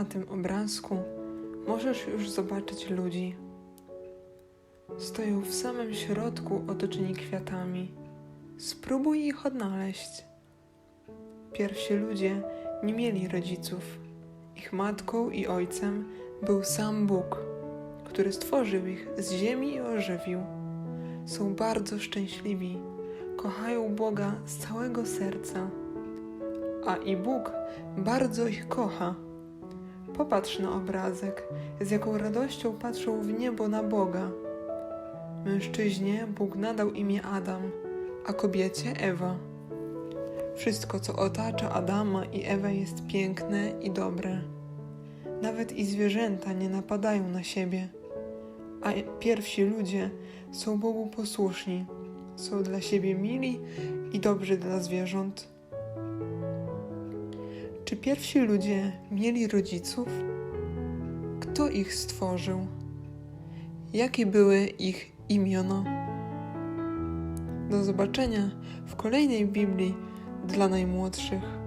na tym obrazku możesz już zobaczyć ludzi. Stoją w samym środku otoczeni kwiatami. Spróbuj ich odnaleźć. Pierwsi ludzie nie mieli rodziców. Ich matką i ojcem był sam Bóg, który stworzył ich z ziemi i ożywił. Są bardzo szczęśliwi, kochają Boga z całego serca, a i Bóg bardzo ich kocha. Popatrz na obrazek, z jaką radością patrzą w niebo na Boga. Mężczyźnie Bóg nadał imię Adam, a kobiecie Ewa. Wszystko, co otacza Adama i Ewę, jest piękne i dobre. Nawet i zwierzęta nie napadają na siebie, a pierwsi ludzie są Bogu posłuszni, są dla siebie mili i dobrzy dla zwierząt. Czy pierwsi ludzie mieli rodziców? Kto ich stworzył? Jakie były ich imiona? Do zobaczenia w kolejnej Biblii dla najmłodszych.